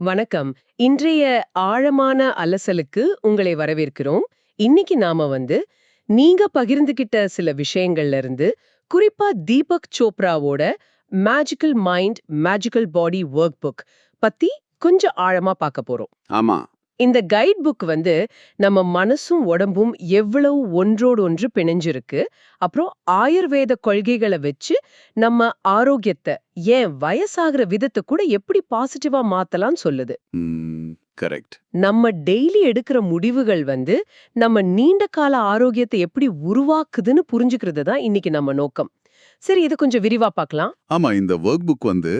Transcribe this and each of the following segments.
வணக்கம். இன்றைய ஆழமான அலசலுக்கு உங்களை வரவேற்கிறோம். இன்னைக்கு நாம வந்து நீங்க பகிர்ந்துகிட்ட சில விஷயங்கள்ல இருந்து குறிப்பா Deepak சோப்ராவோட magical mind magical body work book பத்தி கொஞ்சம் ஆழமா பார்க்க போறோம். ஆமா. இந்த கைட் புக் வந்து நம்ம மனசும் உடம்பும் எவ்வளவு ஒன்றோடு ஒன்று பிணைஞ்சிருக்கு. அப்புறம் ஆயுர்வேத கொள்கைகளை வச்சு நம்ம ஆரோக்கியத்தை ஏன் வயசாகிற விதத்தை கூட எப்படி பாசிட்டிவா மாத்தலாம்னு சொல்லுது. கரெக்ட் நம்ம டெய்லி எடுக்கிற முடிவுகள் வந்து நம்ம நீண்ட கால ஆரோக்கியத்தை எப்படி உருவாக்குதுன்னு புரிஞ்சுக்கிறது தான் இன்னைக்கு நம்ம நோக்கம். சரி இது கொஞ்சம் விரிவா பார்க்கலாம் ஆமா இந்த ஒர்க் புக் வந்து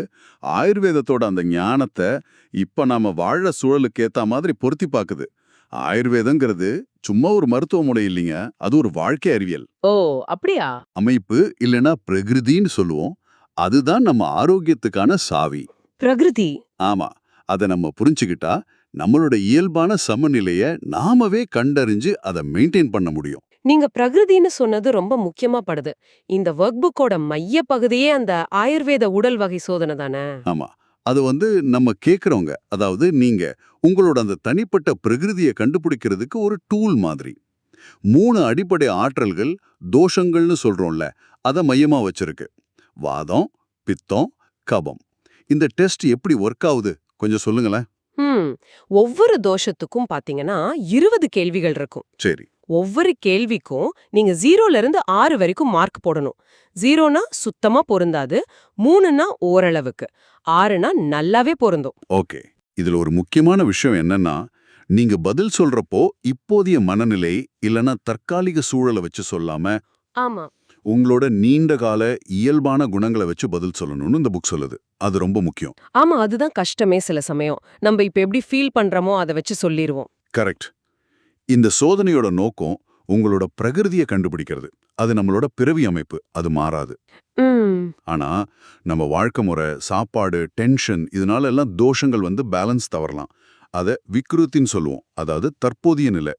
ஆயுர்வேதத்தோட அந்த ஞானத்தை இப்ப நாம வாழ சூழலுக்கு ஏத்த மாதிரி பொருத்தி பாக்குது. ஆயுர்வேதங்கிறது சும்மா ஒரு மருத்துவ முறை இல்லைங்க அது ஒரு வாழ்க்கை அறிவியல். ஓ அப்படியா? அமைப்பு இல்லைன்னா பிரகிருதின்னு சொல்லுவோம். அதுதான் நம்ம ஆரோக்கியத்துக்கான சாவி. பிரகிருதி? ஆமா அதை நம்ம புரிஞ்சுக்கிட்டா நம்மளோட இயல்பான சமநிலைய நாமவே கண்டறிஞ்சு அதை மெயின்டைன் பண்ண முடியும். நீங்க பிரகிருதின்னு சொன்னது ரொம்ப முக்கியமா படுது. இந்த ஒர்க் புக்கோட மைய பகுதியே அந்த ஆயுர்வேத உடல் வகை சோதனை தானே? ஆமா. அது வந்து நம்ம கேக்குறவங்க அதாவது நீங்க உங்களோட அந்த தனிப்பட்ட பிரகிருதியை கண்டுபிடிக்கிறதுக்கு ஒரு டூல் மாதிரி. மூணு அடிப்படை ஆற்றல்கள் தோஷங்கள்னு சொல்றோம்ல அதை மையமா வச்சிருக்கு. வாதம் பித்தம் கபம். இந்த டெஸ்ட் எப்படி ஒர்க் ஆகுது? கொஞ்சம் சொல்லுங்களேன். ஒவ்வொரு தோஷத்துக்கும் பாத்தீங்கன்னா இருபது கேள்விகள் இருக்கும். சரி. ஒவ்வொரு கேள்விக்கும் நீங்க ஜீரோல இருந்து ஆறு வரைக்கும் மார்க் போடணும். ஜீரோனா சுத்தமா பொருந்தாது மூணுனா ஓரளவுக்கு ஆறுனா நல்லாவே பொருந்தும். ஓகே. இதுல ஒரு முக்கியமான விஷயம் என்னன்னா நீங்க பதில் சொல்றப்போ இப்போதைய மனநிலை இல்லனா தற்காலிக சூழலை வச்சு சொல்லாம ஆமா. உங்களோட நீண்ட கால இயல்பான குணங்களை வச்சு பதில் சொல்லணும்னு இந்த புக் சொல்லுது. அது ரொம்ப முக்கியம். ஆமா அதுதான் கஷ்டமே சில சமயம். நம்ம இப்ப எப்படி ஃபீல் பண்றோமோ அதை வச்சு சொல்லிருவோம். கரெக்ட். இந்த சோதனையோட நோக்கம் உங்களோட பிரகிருதியை கண்டுபிடிக்கிறது. அது நம்மளோட பிறவி அமைப்பு. அது மாறாது. ஆனா நம்ம வாழ்க்கை முறை சாப்பாடு டென்ஷன் இதனால எல்லாம் தோஷங்கள் வந்து பேலன்ஸ் தவறலாம். அதை விக்ருத்தின்னு சொல்லுவோம். அதாவது தற்போதைய நிலை.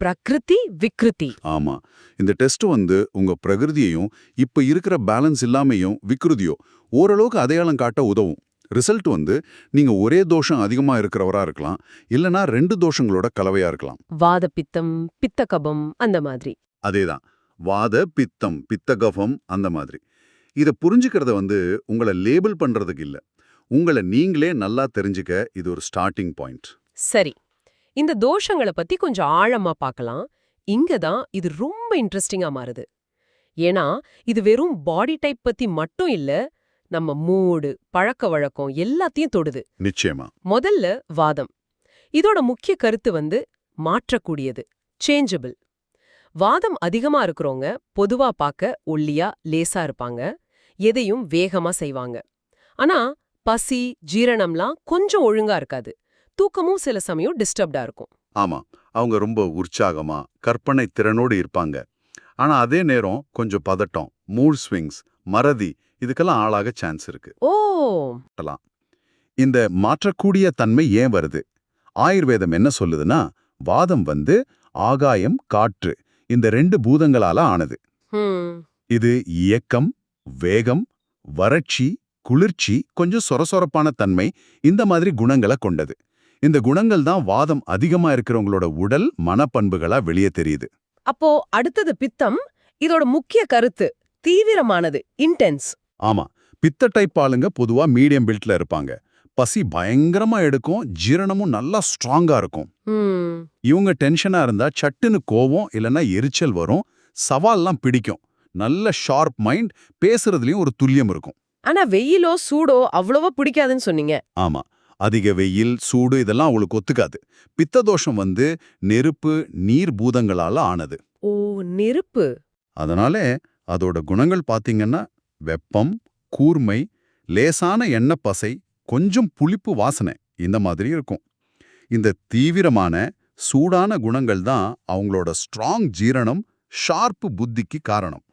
பிரகிருதி விக்ருதி. ஆமா. இந்த டெஸ்ட் வந்து உங்க பிரகிருதியையும் இப்ப இருக்கிற பேலன்ஸ் இல்லாமையும் விக்ருதியோ ஓரளவுக்கு அடையாளம் காட்ட உதவும். ரிசல்ட் வந்து நீங்க ஒரே தோஷம் அதிகமா இருக்கிறவரா இருக்கலாம். இல்லனா ரெண்டு தோஷங்களோட கலவையா இருக்கலாம். வாத பித்தம் பித்த கபம் அந்த மாதிரி. அதேதான். வாத பித்தம் பித்தகஃபம் அந்த மாதிரி. இத புரிஞ்சுக்கிறத வந்து உங்களை லேபிள் பண்றதுக்கு இல்ல. உங்களை நீங்களே நல்லா தெரிஞ்சுக்க இது ஒரு ஸ்டார்டிங் பாயிண்ட். சரி. இந்த தோஷங்களை பத்தி கொஞ்சம் ஆழமா பார்க்கலாம் இங்க தான் இது ரொம்ப இன்ட்ரெஸ்டிங்கா மாறுது. ஏன்னா இது வெறும் பாடி டைப் பத்தி மட்டும் இல்ல நம்ம மூடு பழக்க வழக்கம் எல்லாத்தையும் தொடுது. நிச்சயமா. முதல்ல வாதம். இதோட முக்கிய கருத்து வந்து மாற்றக்கூடியது சேஞ்சபிள் வாதம் அதிகமா இருக்கிறவங்க பொதுவா பார்க்க ஒல்லியா லேசா இருப்பாங்க. எதையும் வேகமா செய்வாங்க. ஆனா பசி ஜீரணம்லாம் கொஞ்சம் ஒழுங்கா இருக்காது. தூக்கமும் சில சமயம் டிஸ்டர்ப்டா இருக்கும். ஆமா அவங்க ரொம்ப உற்சாகமா கற்பனை திறனோடு இருப்பாங்க. ஆனா அதே நேரம் கொஞ்சம் பதட்டம் மூட் ஸ்விங்ஸ் மறதி இதுக்கெல்லாம் ஆளாக சான்ஸ் இருக்கு. ஓ! இந்த மாற்றக்கூடிய தன்மை ஏன் வருது? ஆயுர்வேதம் என்ன சொல்லுதுன்னா வாதம் வந்து ஆகாயம் காற்று இந்த ரெண்டு பூதங்களால ஆனது. இது இயக்கம் வேகம் வறட்சி குளிர்ச்சி கொஞ்சம் சொரசொரப்பான தன்மை இந்த மாதிரி குணங்களை கொண்டது. இந்த குணங்கள் தான் வாதம் அதிகமா இருக்கிறவங்களோட உடல் மனப்பண்புகளா வெளியே தெரியுது. அப்போ அடுத்தது பித்தம் இதோட முக்கிய கருத்து தீவிரமானது இன்டென்ஸ் ஆமா பித்த டைப் ஆளுங்க பொதுவா மீடியம் பில்ட்ல இருப்பாங்க. பசி பயங்கரமா எடுக்கும் ஜீரணமும் நல்லா ஸ்ட்ராங்கா இருக்கும். இவங்க டென்ஷனா இருந்தா சட்டுன்னு கோவம் இல்லைன்னா எரிச்சல் வரும் சவால்லாம் பிடிக்கும். நல்ல ஷார்ப் மைண்ட் பேசுறதுலயும் ஒரு துல்லியம் இருக்கும். ஆனா வெயிலோ சூடோ அவ்வளவா பிடிக்காதுன்னு சொன்னீங்க. ஆமா அதிக வெயில் சூடு இதெல்லாம் அவளுக்கு ஒத்துக்காது. பித்த தோஷம் வந்து நெருப்பு நீர் பூதங்களால ஆனது. ஓ நெருப்பு. அதனால அதோட குணங்கள் பாத்தீங்கன்னா வெப்பம் கூர்மை லேசான எண்ணெய் பசை கொஞ்சம் புளிப்பு வாசனை இந்த மாதிரி இருக்கும். இந்த தீவிரமான சூடான குணங்கள் தான் அவங்களோட ஸ்ட்ராங் ஜீரணம் ஷார்ப்பு புத்திக்கு காரணம்.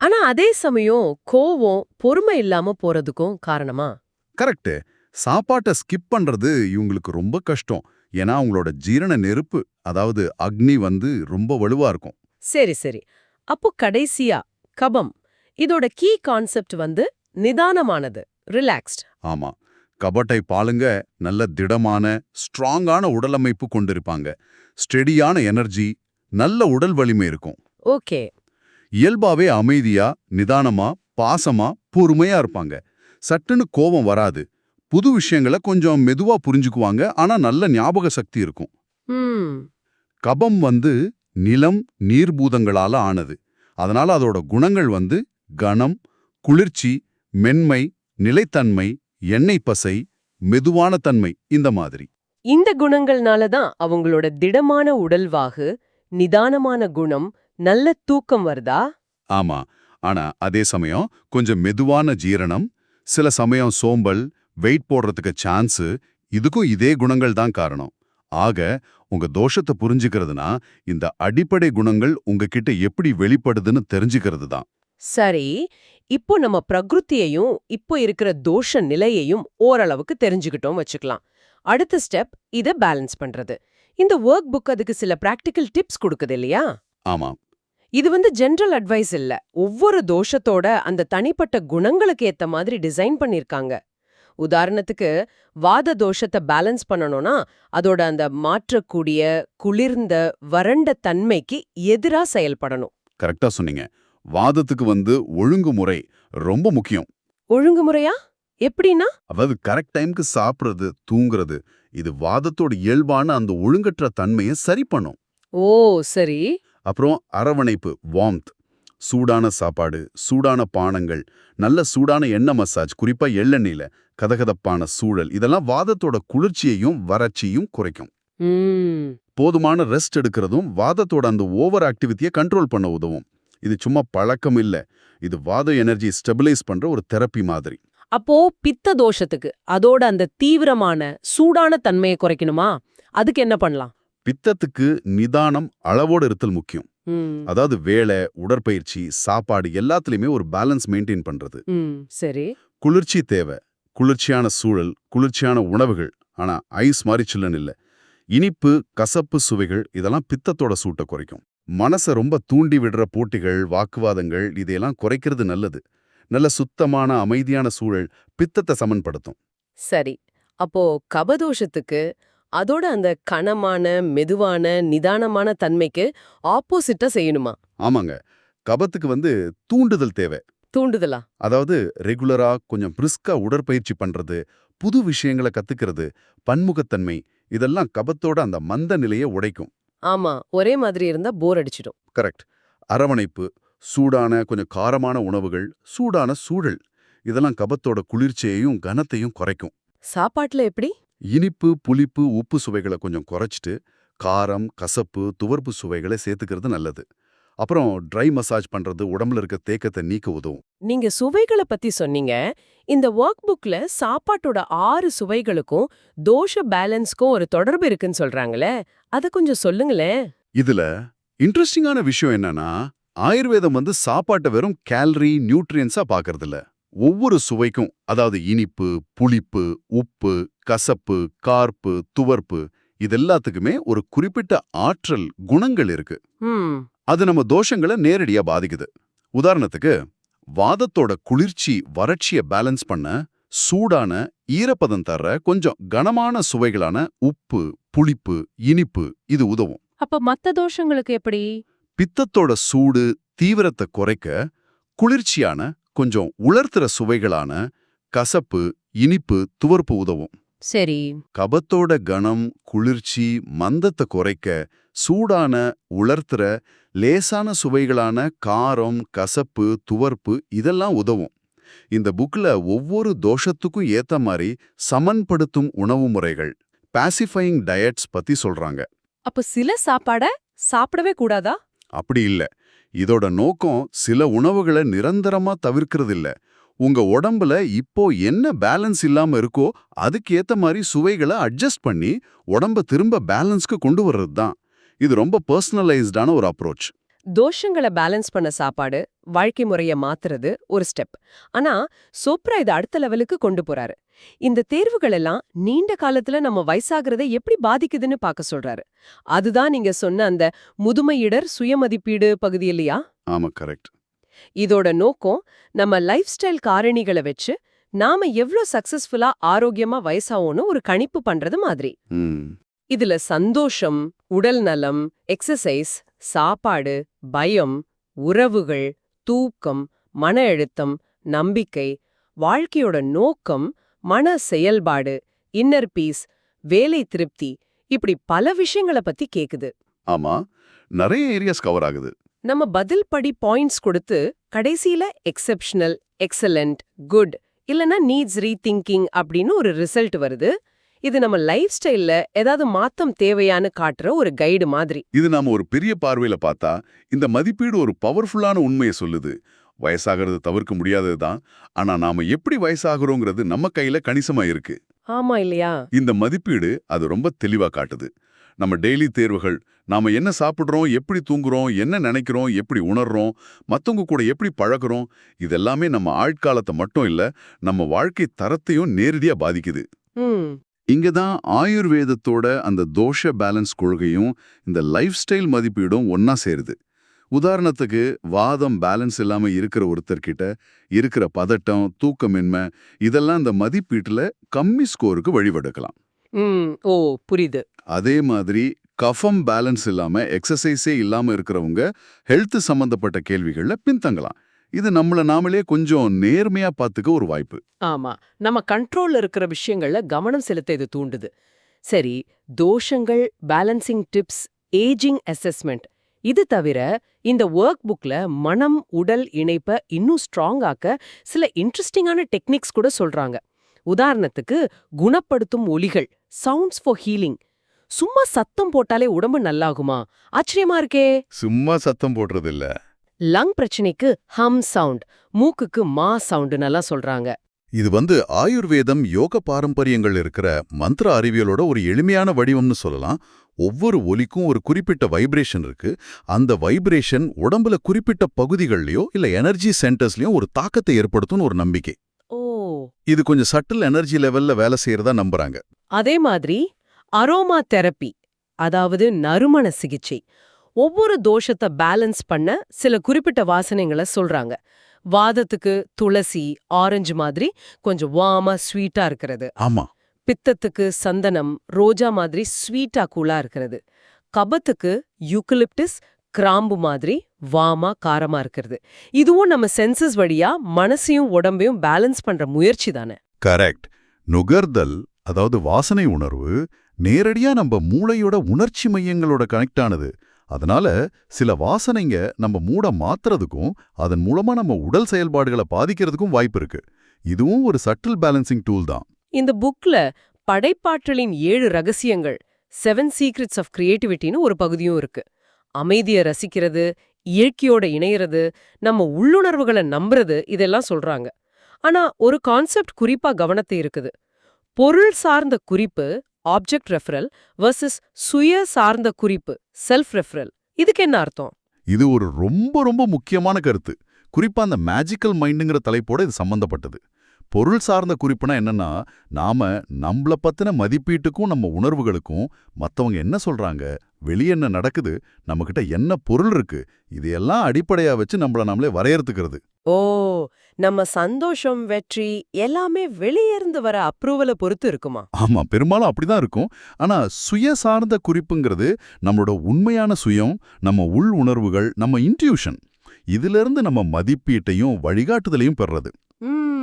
ஆனா அதே சமயம் கோவம் பொறுமை இல்லாம போறதுக்கும் காரணமா? கரெக்ட் சாப்பாட்டை ஸ்கிப் பண்றது இவங்களுக்கு ரொம்ப கஷ்டம். ஏன்னா அவங்களோட ஜீரண நெருப்பு அதாவது அக்னி வந்து ரொம்ப வலுவா இருக்கும். சரி சரி. அப்போ கடைசியா கபம். இதோட கீ கான்செப்ட் வந்து நிதானமானது. ரிலாக்ஸ்ட் ஆமா. கபட்டை பாலுங்க நல்ல திடமான ஸ்ட்ராங்கான உடலமைப்பு கொண்டிருப்பாங்க. ஸ்டெடியான எனர்ஜி நல்ல உடல் வலிமை இருக்கும். ஓகே. இயல்பாவே அமைதியா நிதானமா பாசமா பொறுமையா இருப்பாங்க. சட்டுன்னு கோபம் வராது. புது விஷயங்களை கொஞ்சம் மெதுவா புரிஞ்சுக்குவாங்க. ஆனா நல்ல ஞாபக சக்தி இருக்கும். கபம் வந்து நிலம் நீர்பூதங்களால ஆனது. அதனால அதோட குணங்கள் வந்து கனம் குளிர்ச்சி மென்மை நிலைத்தன்மை எண்ணெய் பசை மெதுவான தன்மை இந்த மாதிரி. இந்த குணங்கள்னால தான் அவங்களோட திடமான உடல்வாகு நிதானமான குணம் நல்ல தூக்கம் வருதா? ஆமா. ஆனா அதே சமயம் கொஞ்சம் மெதுவான ஜீரணம் சில சமயம் சோம்பல் வெயிட் போடுறதுக்கு சான்ஸ் இதுக்கும் இதே குணங்கள் தான் காரணம். ஆக உங்க தோஷத்தை புரிஞ்சுக்கிறதுனா இந்த அடிப்படை குணங்கள் உங்ககிட்ட எப்படி வெளிப்படுதுன்னு தெரிஞ்சுக்கிறது தான். சரி இப்போ நம்ம பிரகிருத்தியையும் இப்போ இருக்கிற தோஷ நிலையையும் ஓரளவுக்கு தெரிஞ்சுக்கிட்டோம் வச்சுக்கலாம். அடுத்த ஸ்டெப் இத பேலன்ஸ் பண்றது. இந்த ஒர்க் புக் அதுக்கு சில பிராக்டிக்கல் டிப்ஸ் கொடுக்குது இல்லையா? ஆமா இது வந்து ஜெனரல் அட்வைஸ் இல்ல. ஒவ்வொரு தோஷத்தோட அந்த தனிப்பட்ட குணங்களுக்கு ஏத்த மாதிரி டிசைன் பண்ணிருக்காங்க உதாரணத்துக்கு வாத தோஷத்தை பேலன்ஸ் பண்ணணும்னா அதோட அந்த மாற்றக்கூடிய குளிர்ந்த வறண்ட தன்மைக்கு எதிரா செயல்படணும். கரெக்டா சொன்னீங்க. வாதத்துக்கு வந்து ஒழுங்குமுறை ரொம்ப முக்கியம். ஒழுங்குமுறையா? எப்படின்னா? அதாவது கரெக்ட் டைம்க்கு சாப்பிடுறது தூங்குறது இது வாதத்தோட இயல்பான அந்த ஒழுங்கற்ற தன்மையை சரி பண்ணும். ஓ சரி. அப்புறம் அரவணைப்பு வார்ம்த் சூடான சாப்பாடு சூடான பானங்கள் நல்ல சூடான எண்ணெய் மசாஜ் குறிப்பா எள்ளெண்ணெயில கதகதப்பான சூழல் இதெல்லாம் வாதத்தோட குளிர்ச்சியையும் வறட்சியும் குறைக்கும். போதுமான ரெஸ்ட் எடுக்கிறதும் வாதத்தோட அந்த ஓவர் ஆக்டிவிட்டியை கண்ட்ரோல் பண்ண உதவும். இது சும்மா பழக்கம் இல்ல. இது வாத எனர்ஜி ஸ்டெபிலைஸ் பண்ற ஒரு தெரப்பி மாதிரி. அப்போ பித்த தோஷத்துக்கு அதோட அந்த தீவிரமான சூடான தன்மையை குறைக்கணுமா? அதுக்கு என்ன பண்ணலாம்? பித்தத்துக்கு நிதானம் அளவோடு இருத்தல் முக்கியம். அதாவது வேலை உடற்பயிற்சி சாப்பாடு எல்லாத்துலயுமே ஒரு பேலன்ஸ் மெயின்டைன் பண்றது. சரி. குளிர்ச்சி தேவை. குளிர்ச்சியான சூழல் குளிர்ச்சியான உணவுகள். ஆனா ஐஸ் மாதிரி சில்லுன்னு இல்ல. இனிப்பு கசப்பு சுவைகள் இதெல்லாம் பித்தத்தோட சூட்டை குறைக்கும். மனசை ரொம்ப தூண்டி விடுற போட்டிகள் வாக்குவாதங்கள் இதையெல்லாம் குறைக்கிறது நல்லது. நல்ல சுத்தமான அமைதியான சூழல் பித்தத்தை சமன்படுத்தும். சரி. அப்போ கபதோஷத்துக்கு அதோட அந்த கனமான மெதுவான நிதானமான தன்மைக்கு ஆப்போசிட்டா செய்யணுமா? ஆமாங்க. கபத்துக்கு வந்து தூண்டுதல் தேவை. தூண்டுதலா? அதாவது ரெகுலரா கொஞ்சம் பிரிஸ்கா உடற்பயிற்சி பண்றது புது விஷயங்களை கத்துக்கிறது பன்முகத்தன்மை இதெல்லாம் கபத்தோட அந்த மந்த நிலையை உடைக்கும். ஆமா ஒரே மாதிரி இருந்தா போர் அடிச்சிடும். கரெக்ட் அரவணைப்பு சூடான கொஞ்சம் காரமான உணவுகள் சூடான சூழல். இதெல்லாம் கபத்தோட குளிர்ச்சியையும் கனத்தையும் குறைக்கும். சாப்பாட்டுல எப்படி? இனிப்பு புளிப்பு உப்பு சுவைகளை கொஞ்சம் குறைச்சிட்டு காரம் கசப்பு துவர்ப்பு சுவைகளை சேர்த்துக்கிறது நல்லது. அப்புறம் ட்ரை மசாஜ் பண்றது உடம்புல இருக்க தேக்கத்தை நீக்க உதவும் நீங்க சுவைகளை பத்தி சொன்னீங்க. இந்த ஒர்க் புக்ல சாப்பாட்டோட ஆறு சுவைகளுக்கும் தோஷ பேலன்ஸ்க்கும் ஒரு தொடர்பு இருக்குன்னு சொல்றாங்களே அத கொஞ்சம் சொல்லுங்களேன். இதுல இன்ட்ரெஸ்டிங்கான விஷயம் என்னன்னா ஆயுர்வேதம் வந்து சாப்பாட்டை வெறும் கேலரி நியூட்ரியன்ஸா பார்க்கறது இல்ல ஒவ்வொரு சுவைக்கும் அதாவது இனிப்பு புளிப்பு உப்பு கசப்பு கார்ப்பு துவர்ப்பு இது எல்லாத்துக்குமே ஒரு குறிப்பிட்ட ஆற்றல் குணங்கள் இருக்கு. அது நம்ம தோஷங்களை நேரடியா பாதிக்குது. உதாரணத்துக்கு வாதத்தோட குளிர்ச்சி வறட்சியை பேலன்ஸ் பண்ண சூடான ஈரப்பதம் தர்ற கொஞ்சம் கனமான சுவைகளான உப்பு புளிப்பு இனிப்பு இது உதவும். அப்ப மத்த தோஷங்களுக்கு எப்படி? பித்தத்தோட சூடு தீவிரத்தை குறைக்க குளிர்ச்சியான கொஞ்சம் உலர்த்துற சுவைகளான கசப்பு இனிப்பு துவர்ப்பு உதவும். சரி. கபத்தோட கனம் குளிர்ச்சி மந்தத்தை குறைக்க சூடான உலர்த்துற லேசான சுவைகளான காரம் கசப்பு துவர்ப்பு இதெல்லாம் உதவும். இந்த புக்ல ஒவ்வொரு தோஷத்துக்கும் ஏத்த மாதிரி சமன்படுத்தும் உணவு முறைகள் பாசிஃபையிங் டயட்ஸ் பத்தி சொல்றாங்க. அப்ப சில சாப்பாட சாப்பிடவே கூடாதா? அப்படி இல்ல. இதோட நோக்கம் சில உணவுகளை நிரந்தரமா தவிர்க்கிறது இல்ல உங்க உடம்புல இப்போ என்ன பேலன்ஸ் இல்லாம இருக்கோ அதுக்கு ஏத்த மாதிரி சுவைகளை அட்ஜஸ்ட் பண்ணி உடம்ப திரும்ப பேலன்ஸ்க்கு கொண்டு வர்றது தான் இது ரொம்ப பர்சனலைஸ்டான ஒரு அப்ரோச் தோஷங்களை பேலன்ஸ் பண்ண சாப்பாடு வாழ்க்கை முறைய மாத்துறது ஒரு ஸ்டெப் ஆனா சோப்ரா இதை அடுத்த லெவலுக்கு கொண்டு போறாரு. இந்த தேர்வுகள் எல்லாம் நீண்ட காலத்துல நம்ம வயசாகிறதை எப்படி பாதிக்குதுன்னு பார்க்க சொல்றாரு. அதுதான் நீங்க சொன்ன அந்த முதுமையிடர் சுயமதிப்பீடு பகுதி இல்லையா? ஆமா கரெக்ட் இதோட நோக்கம் நம்ம லைஃப் ஸ்டைல் காரணிகளை வச்சு நாம எவ்ளோ சக்சஸ்ஃபுல்லா ஆரோக்கியமா வயசாவோன்னு ஒரு கணிப்பு பண்றது மாதிரி. இதுல சந்தோஷம் உடல் நலம் எக்ஸசைஸ் சாப்பாடு பயம் உறவுகள் தூக்கம் மன அழுத்தம் நம்பிக்கை வாழ்க்கையோட நோக்கம் மன செயல்பாடு இன்னர் பீஸ் வேலை திருப்தி இப்படி பல விஷயங்கள பத்தி கேக்குது. ஆமா நிறைய ஏரியாஸ் கவர் ஆகுது. நம்ம பதில் படி பாயிண்ட்ஸ் கொடுத்து கடைசியில எக்ஸெப்ஷனல் எக்ஸலண்ட் குட் இல்லனா நீட்ஸ் ரீதிங்கிங் அப்படின்னு ஒரு ரிசல்ட் வருது. இது நம்ம லைஃப் ஸ்டைல்ல ஏதாவது மாத்தம் தேவையான்னு காட்டுற ஒரு கைடு மாதிரி. இது நாம ஒரு பெரிய பார்வையில பார்த்தா இந்த மதிப்பீடு ஒரு பவர்ஃபுல்லான உண்மையை சொல்லுது. வயசாகிறது தவிர்க்க முடியாததுதான் ஆனா நாம எப்படி வயசாகிறோங்கிறது நம்ம கையில கணிசமா இருக்கு. ஆமா இல்லையா? இந்த மதிப்பீடு அது ரொம்ப தெளிவா காட்டுது. நம்ம டெய்லி தேர்வுகள் நாம என்ன சாப்பிடுறோம் எப்படி தூங்குறோம் என்ன நினைக்கிறோம் எப்படி உணர்றோம் மத்தவங்க கூட எப்படி பழகுறோம் இதெல்லாமே நம்ம ஆட்காலத்தை மட்டும் இல்ல நம்ம வாழ்க்கை தரத்தையும் நேரடியா பாதிக்குது. இங்க தான் ஆயுர்வேதத்தோட அந்த தோஷ பேலன்ஸ் கொள்கையும் இந்த லைஃப் ஸ்டைல் மதிப்பீடும் ஒன்னா சேருது. உதாரணத்துக்கு வாதம் பேலன்ஸ் இல்லாம இருக்கிற ஒருத்தர்கிட்ட இருக்கிற பதட்டம் தூக்கமின்மை இதெல்லாம் இந்த மதிப்பீட்டுல கம்மி ஸ்கோருக்கு வழிவடுக்கலாம் ஓ புரியுது. அதே மாதிரி கஃபம் பேலன்ஸ் இல்லாம எக்ஸசைஸே இல்லாம இருக்கிறவங்க ஹெல்த் சம்பந்தப்பட்ட கேள்விகள்ல பின்தங்கலாம். இது நம்மள நாமளே கொஞ்சம் நேர்மையா பார்த்துக்க ஒரு வாய்ப்பு. ஆமா. நம்ம கண்ட்ரோல்ல இருக்கிற விஷயங்கள்ல கவனம் செலுத்த இது தூண்டுது. சரி தோஷங்கள் பேலன்சிங் டிப்ஸ் ஏஜிங் அசஸ்மெண்ட் இது தவிர இந்த ஒர்க் புக்ல மனம் உடல் இணைப்ப இன்னும் ஸ்ட்ராங் ஆக்க சில இன்ட்ரெஸ்டிங்கான டெக்னிக்ஸ் கூட சொல்றாங்க. உதாரணத்துக்கு குணப்படுத்தும் ஒலிகள் சவுண்ட்ஸ் ஃபார் ஹீலிங் சும்மா சத்தம் போட்டாலே உடம்பு நல்லாகுமா? ஆச்சரியமா இருக்கே. சும்மா சத்தம் போடுறது இல்ல லங் பிரச்சனைக்கு ஹம் சவுண்ட் மூக்குக்கு மா சவுண்டுன்னெல்லாம் சொல்றாங்க. இது வந்து ஆயுர்வேதம் யோக பாரம்பரியங்கள் இருக்கிற மந்திர அறிவியலோட ஒரு எளிமையான வடிவம்னு சொல்லலாம். ஒவ்வொரு ஒலிக்கும் ஒரு குறிப்பிட்ட வைப்ரேஷன் இருக்கு. அந்த வைப்ரேஷன் உடம்புல குறிப்பிட்ட பகுதிகள்லயோ இல்ல எனர்ஜி சென்டர்ஸ்லயோ ஒரு தாக்கத்தை ஏற்படுத்தும்னு ஒரு நம்பிக்கை. ஓ. இது கொஞ்சம் சட்டில் எனர்ஜி லெவல்ல வேலை செய்யறதா நம்புறாங்க. அதே மாதிரி அரோமா தெரப்பி அதாவது நறுமண சிகிச்சை ஒவ்வொரு தோஷத்தை பேலன்ஸ் பண்ண சில குறிப்பிட்ட வாசனைங்களை சொல்றாங்க. வாதத்துக்கு துளசி ஆரஞ்சு மாதிரி கொஞ்சம் வாமா ஸ்வீட்டா இருக்கிறது. ஆமா. பித்தத்துக்கு சந்தனம் ரோஜா மாதிரி ஸ்வீட்டா கூலா இருக்கிறது. கபத்துக்கு யூக்கலிப்டிஸ் கிராம்பு மாதிரி வாமா காரமா இருக்கிறது. இதுவும் நம்ம சென்சஸ் வழியா மனசையும் உடம்பையும் பேலன்ஸ் பண்ற முயற்சி தானே. கரெக்ட் நுகர்தல் அதாவது வாசனை உணர்வு நேரடியா நம்ம மூளையோட உணர்ச்சி மையங்களோட கனெக்ட் ஆனது. அதனால சில வாசனைங்க நம்ம மூட மாத்துறதுக்கும் அதன் மூலமா நம்ம உடல் செயல்பாடுகளை பாதிக்கிறதுக்கும் வாய்ப்பு இருக்கு. இதுவும் ஒரு சட்டில் பேலன்சிங் டூல் தான். இந்த புக்ல படைப்பாற்றலின் ஏழு ரகசியங்கள் செவன் சீக்ரெட்ஸ் ஆஃப் கிரியேட்டிவிட்டின்னு ஒரு பகுதியும் இருக்கு. அமைதியை ரசிக்கிறது இயற்கையோட இணையறது நம்ம உள்ளுணர்வுகளை நம்புறது இதெல்லாம் சொல்றாங்க. ஆனா ஒரு கான்செப்ட் குறிப்பா கவனத்தை இருக்குது. பொருள் சார்ந்த குறிப்பு ஆப்ஜெக்ட் ரெஃபரல் வர்சஸ் சுய சார்ந்த குறிப்பு செல்ஃப் ரெஃபரல் இதுக்கு என்ன அர்த்தம்? இது ஒரு ரொம்ப ரொம்ப முக்கியமான கருத்து. குறிப்பா அந்த மேஜிக்கல் மைண்டுங்கிற தலைப்போட இது சம்பந்தப்பட்டது. பொருள் சார்ந்த குறிப்புனா என்னன்னா நாம நம்மள பத்தின மதிப்பீட்டுக்கும் நம்ம உணர்வுகளுக்கும் மத்தவங்க என்ன சொல்றாங்க வெளிய என்ன நடக்குது நம்மகிட்ட என்ன பொருள் இருக்கு இதையெல்லாம் அடிப்படையா வச்சு நம்மள நாமளே வரையறுத்துக்கிறது. ஓ! நம்ம சந்தோஷம் வெற்றி எல்லாமே வெளியிருந்து வர அப்ரூவலை பொறுத்து இருக்குமா? ஆமா பெரும்பாலும் அப்படிதான் இருக்கும். ஆனா சுய சார்ந்த குறிப்புங்கிறது நம்மளோட உண்மையான சுயம் நம்ம உள் உணர்வுகள் நம்ம இன்ட்யூஷன் இதிலிருந்து நம்ம மதிப்பீட்டையும் வழிகாட்டுதலையும் பெறுறது ம்.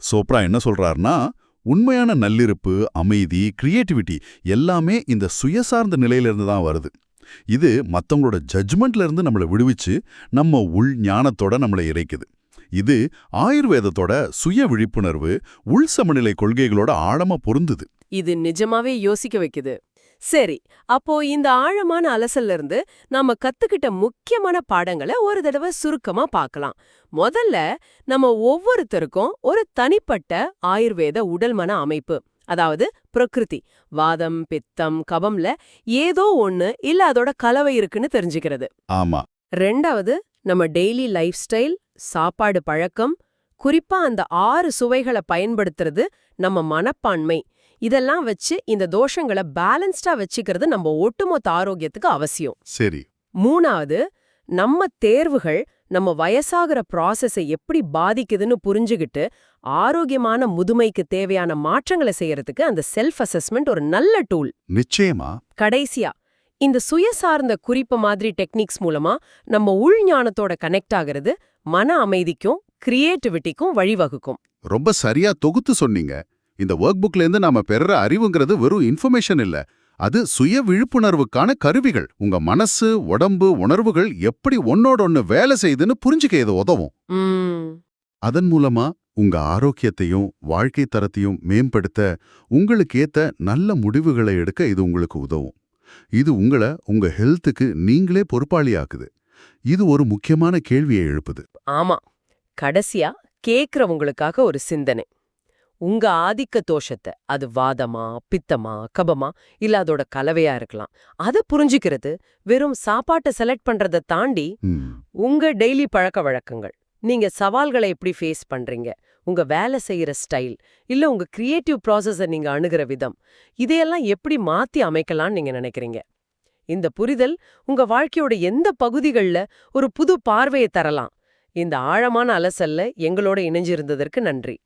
சோப்ரா என்ன சொல்றாருன்னா உண்மையான நல்லிருப்பு அமைதி கிரியேட்டிவிட்டி எல்லாமே இந்த சுயசார்ந்த நிலையிலிருந்து தான் வருது. இது மத்தவங்களோட ஜட்ஜ்மெண்ட்ல இருந்து நம்மளை விடுவிச்சு நம்ம உள் ஞானத்தோட நம்மளை இறைக்குது. இது ஆயுர்வேதத்தோட சுய விழிப்புணர்வு உள் சமநிலை கொள்கைகளோட ஆழமா பொருந்துது. இது நிஜமாவே யோசிக்க வைக்குது. சரி அப்போ இந்த ஆழமான அலசல்ல இருந்து நாம கத்துக்கிட்ட முக்கியமான பாடங்களை ஒரு தடவை சுருக்கமா பார்க்கலாம் முதல்ல நம்ம ஒவ்வொருத்தருக்கும் ஒரு தனிப்பட்ட ஆயுர்வேத உடல் மன அமைப்பு அதாவது பிரகிருதி வாதம் பித்தம் கபம்ல ஏதோ ஒண்ணு இல்ல அதோட கலவை இருக்குன்னு தெரிஞ்சுக்கிறது. ஆமா. ரெண்டாவது நம்ம டெய்லி லைஃப் ஸ்டைல் சாப்பாடு பழக்கம் குறிப்பா அந்த ஆறு சுவைகளை பயன்படுத்துறது நம்ம மனப்பான்மை இதெல்லாம் வச்சு இந்த தோஷங்களை பேலன்ஸ்டா வச்சுக்கிறது நம்ம ஒட்டுமொத்த ஆரோக்கியத்துக்கு அவசியம். சரி. மூணாவது நம்ம தேர்வுகள் நம்ம வயசாகிற ப்ராசஸை எப்படி பாதிக்குதுன்னு புரிஞ்சுகிட்டு ஆரோக்கியமான முதுமைக்கு தேவையான மாற்றங்களை செய்யறதுக்கு அந்த செல்ஃப் அசஸ்மெண்ட் ஒரு நல்ல டூல் நிச்சயமா. கடைசியா இந்த சுயசார்ந்த குறிப்பு மாதிரி டெக்னிக்ஸ் மூலமா நம்ம உள் ஞானத்தோட கனெக்ட் ஆகிறது மன அமைதிக்கும் கிரியேட்டிவிட்டிக்கும் வழிவகுக்கும். ரொம்ப சரியா தொகுத்து சொன்னீங்க. இந்த ஒர்க் புக்ல இருந்து நாம பெறுற அறிவுங்கிறது வெறும் இன்ஃபர்மேஷன் இல்ல. அது சுய விழிப்புணர்வுக்கான கருவிகள். உங்க மனசு உடம்பு உணர்வுகள் எப்படி ஒன்னோட ஒன்னு வேலை செய்யுதுன்னு புரிஞ்சுக்க இது உதவும். அதன் மூலமா உங்க ஆரோக்கியத்தையும் வாழ்க்கை தரத்தையும் மேம்படுத்த உங்களுக்கு ஏத்த நல்ல முடிவுகளை எடுக்க இது உங்களுக்கு உதவும். இது உங்களை உங்க ஹெல்த்துக்கு நீங்களே பொறுப்பாளியாக்குது. இது ஒரு முக்கியமான கேள்வியை எழுப்புது. ஆமா. கடைசியா கேக்குறவங்களுக்காக ஒரு சிந்தனை. உங்க ஆதிக்க தோஷத்தை அது வாதமா பித்தமா கபமா இல்ல அதோட கலவையா இருக்கலாம். அத புரிஞ்சுக்கிறது வெறும் சாப்பாட்டை செலக்ட் பண்றதை தாண்டி உங்க டெய்லி பழக்க வழக்கங்கள். நீங்க சவால்களை எப்படி ஃபேஸ் பண்றீங்க? உங்க வேலை செய்யற ஸ்டைல் இல்ல உங்க கிரியேட்டிவ் ப்ராசஸ நீங்க அணுகிற விதம். இதையெல்லாம் எப்படி மாத்தி அமைக்கலாம்னு நீங்க நினைக்கிறீங்க? இந்த புரிதல் உங்க வாழ்க்கையோட எந்த பகுதிகள்ல ஒரு புது பார்வையை தரலாம்? இந்த ஆழமான அலசல்ல எங்களோட இணைஞ்சிருந்ததற்கு நன்றி.